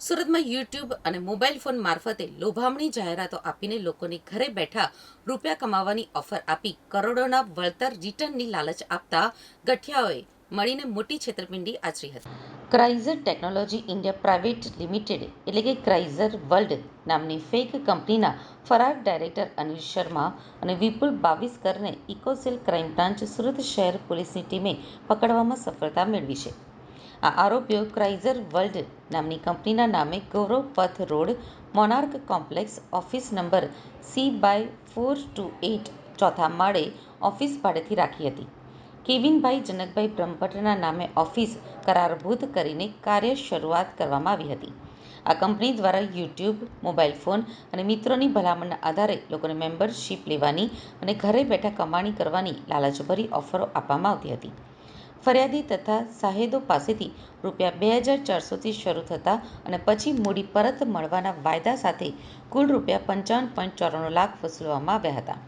સુરતમાં યુટ્યુબ અને mobile phone મારફતે લોભામણી જાહેરાતો આપીને લોકોને ઘરે બેઠા રૂપિયા કમાવાની ઓફર આપી કરોડોના વળતર રિટર્નની લાલચ આપતા ગઠિયાઓએ મળીને મોટી છેતરપિંડી આચરી હતી. Kryzer technology India private limited, એટલે કે ક્રાઇઝર વર્લ્ડ નામની ફેક કંપનીના ફરાર ડાયરેક્ટર અનિલ શર્મા અને Vipul બાવીસકરને eco cell crime branch Surat શહેર પોલીસની ટીમે પકડવામાં સફળતા મેળવી છે. આ આરોપીઓ ક્રાઇઝર વર્લ્ડ નામની કંપનીના નામે Gaurav Path road, Monarch complex office number C by four two eight ચોથા માળે ઓફિસ ભાડેથી રાખી હતી. કેવિનભાઈ જનકભાઈ બ્રહ્મભટ્ટના નામે ઓફિસ કરારભૂત કરીને કાર્ય શરૂઆત કરવામાં આવી હતી. આ કંપની દ્વારા યુટ્યુબ, મોબાઈલ ફોન અને મિત્રોની ભલામણના આધારે લોકોને મેમ્બરશીપ લેવાની અને ઘરે બેઠા કમાણી કરવાની લાલચભરી ઓફરો આપવામાં આવતી હતી. ફરિયાદી તથા સાહેદો પાસેથી રૂપિયા બે હજાર ચારસોથી શરૂ થતા અને પછી મૂડી પરત મળવાના વાયદા સાથે કુલ રૂપિયા પંચાવન પોઈન્ટ ચોરાણું લાખ વસૂલવામાં આવ્યા હતા.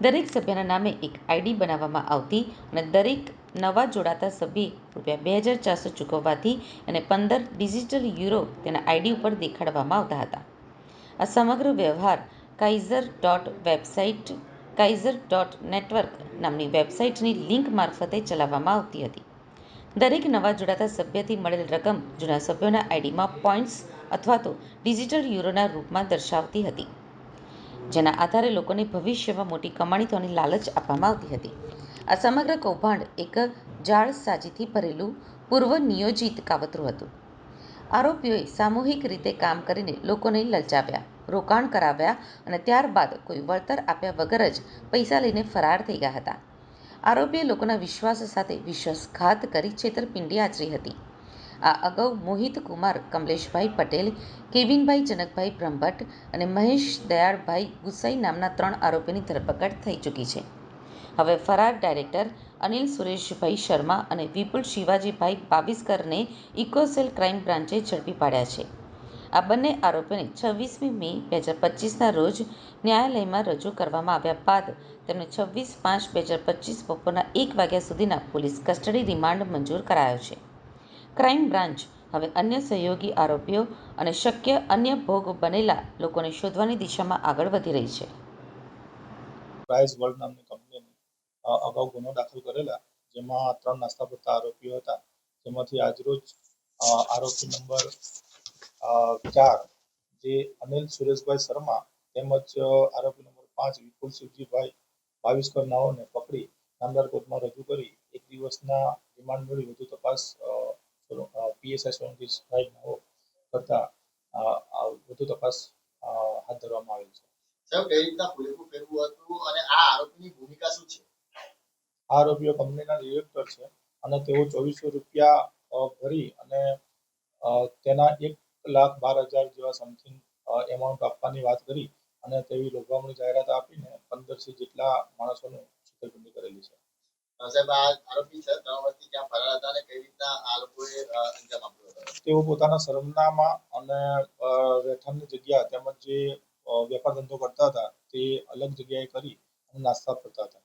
દરેક સભ્યના નામે એક આઈડી બનાવવામાં આવતી અને દરેક નવા જોડાતા સભ્યે રૂપિયા બે હજાર ચારસો ચૂકવવાથી અને પંદર ડિજિટલ યુરો તેના આઈડી ઉપર દેખાડવામાં આવતા હતા. આ સમગ્ર વ્યવહાર Kaizer dot website Kaizer dot network નામની વેબસાઇટની લિંક મારફતે ચલાવવામાં આવતી હતી. દરેક નવા જોડાતા સભ્યથી મળેલ રકમ જૂના સભ્યોના આઈડીમાં પોઈન્ટ્સ અથવા તો ડિજિટલ યુરોના રૂપમાં દર્શાવતી હતી, જેના આધારે લોકોને ભવિષ્યમાં મોટી કમાણી થવાની લાલચ આપવામાં આવતી હતી. આ સમગ્ર કૌભાંડ એક જાળસાજીથી ભરેલું પૂર્વ નિયોજિત કાવતરું હતું. આરોપીઓએ સામૂહિક રીતે કામ કરીને લોકોને લલચાવ્યા, રોકાણ કરાવ્યા અને ત્યારબાદ કોઈ વળતર આપ્યા વગર જ પૈસા લઈને ફરાર થઈ ગયા હતા. આરોપીએ લોકોના વિશ્વાસ સાથે વિશ્વાસઘાત કરી છેતરપિંડી આચરી હતી. આ અગાઉ મોહિત કુમાર, કમલેશભાઈ પટેલ, કેવિનભાઈ જનકભાઈ બ્રહ્મભટ્ટ અને મહેશ દયાળભાઈ ગુસાઈ નામના ત્રણ આરોપીની ધરપકડ થઈ ચૂકી છે. હવે ફરાર ડાયરેક્ટર અનિલ સુરેશભાઈ શર્મા અને વિપુલ શિવાજીભાઈ બાવિસ્કરને ઇકોસેલ ક્રાઇમ બ્રાન્ચે ઝડપી પાડ્યા છે. આ બંને આરોપીઓને છવ્વીસમી મે બે હજાર પચીસના રોજ ન્યાયાલયમાં રજૂ કરવામાં આવ્યા બાદ તેમને છવ્વીસ પાંચ બે હજાર પચીસ બપોરના એક વાગ્યા સુધીના પોલીસ કસ્ટડી રિમાન્ડ મંજૂર કરાયો છે. ક્રાઇમ બ્રાન્ચ હવે અન્ય સહયોગી આરોપીઓ અને શક્ય અન્ય ભોગ બનેલા લોકોને શોધવાની દિશામાં આગળ વધી રહી છે. પ્રાઇઝ વર્લ્ડ નામની અગાઉ ગુનો દાખલ કરેલા, જેમાં ત્રણ નાસ્તા પડતા આરોપીઓ હતા. જેમાંથી આજરોજ આરોપી નંબર ચાર, જે અનિલ સુરેશભાઈ શર્મા તેમજ આરોપી નંબર પાંચ વિપુલ શિવજીભાઈ ભાવિસ્કર નાઓને પકડી નામદાર કોર્ટમાં રજૂ કરી એક દિવસના રિમાન્ડ મળી વધુ તપાસ પીએસઆઈ સોલંકી નાઓ કરતા વધુ તપાસ હાથ ધરવામાં આવેલ છે. સાહેબ, કઈ રીતના ફેરવું હતું અને આ આરોપીની ભૂમિકા શું છે? આ આરોપીઓ કંપનીના ડિરેક્ટર છે અને તેઓ ચોવીસો રૂપિયા ભરી અને તેના એક લાખ બાર હજાર જેવા સમથિંગ એમાઉન્ટ આપવાની વાત કરી અને તેવી લોભામણી જાહેરાત આપીને પંદરસો જેટલા માણસોને છેતરપિંડી કરેલી છે. સાહેબ આ આરોપી છે ત્રણ વર્ષથી ક્યાં ફરાર હતા અને કઈ રીતના આ લોકોએ અંજામ આપ્યો હતો? તેઓ પોતાના સરનામા અને રહેઠાણની જગ્યા તેમજ જે વેપાર ધંધો કરતા હતા તે અલગ જગ્યાએ કરી અને નાસ્તા ફરતા હતા.